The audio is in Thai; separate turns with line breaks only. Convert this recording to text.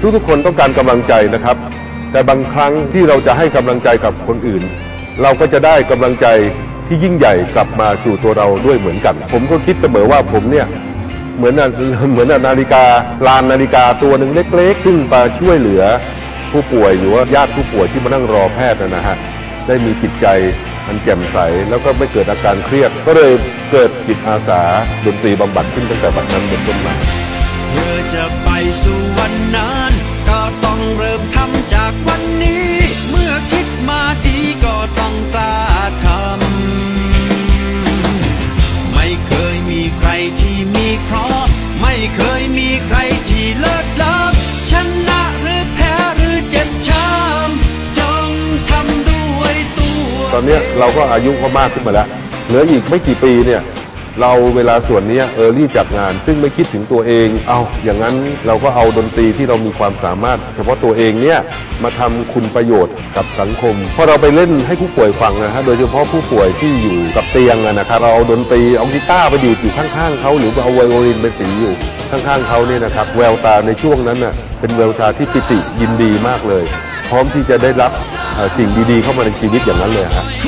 ทุกๆคนต้องการกำลังใจนะครับ แต่บางครั้งที่เราจะให้กำลังใจกับคนอื่น เราก็จะได้กำลังใจที่ยิ่งใหญ่กลับมาสู่ตัวเราด้วยเหมือนกัน ผมก็คิดเสมอว่าผมเนี่ยเหมือนเหมือนนาฬิกาลานนาฬิกาตัวหนึ่งเล็ก ๆ ซึ่งมาช่วยเหลือผู้ป่วยหรือว่าญาติผู้ป่วยที่มานั่งรอแพทย์นะนะฮะได้มีจิตใจมันแจ่มใสแล้วก็ไม่เกิดอาการเครียด ก็เลยเกิดจิตอาสาดนตรีบำบัดขึ้นตั้งแต่บัดนั้นเป็นต้นมา
เพื่อจะไปสู่วันนั้น ก็ต้องเริ่มทำจากวันนี้ เมื่อคิดมาดีก็ต้องกล้าทำ ไม่เคยมีใครที่มีเคราะ ไม่เคยมีใครที่เลิศล้ำชนะหรือแพ้หรือเจ็บช้ำจงทำด้วยตัว
ตอนนี้เราก็อายุก็มากขึ้นมาแล้ว เหลืออีกไม่กี่ปีเนี่ย เราเวลาส่วนนี้เออรีบจัดงาน ซึ่งไม่คิดถึงตัวเอง เอาอย่างนั้นเราก็เอาดนตรีที่เรามีความสามารถ เฉพาะตัวเองเนี่ยมาทำคุณประโยชน์กับสังคมพอเราไปเล่นให้ผู้ป่วยฟังนะฮะโดยเฉพาะผู้ป่วยที่อยู่กับเตียงนะครับเราเอาดนตรีเอากีตาร์ไปดีดอยู่ข้างๆเขาหรือเอาไวโอลินไปสีอยู่ข้างๆเขาเนี่ยนะครับแววตาในช่วงนั้นน่ะเป็นแววตาที่ปิติยินดีมากเลย พร้อมที่จะได้รับสิ่งดีๆเข้ามาในชีวิตอย่างนั้นเลยฮะ
ข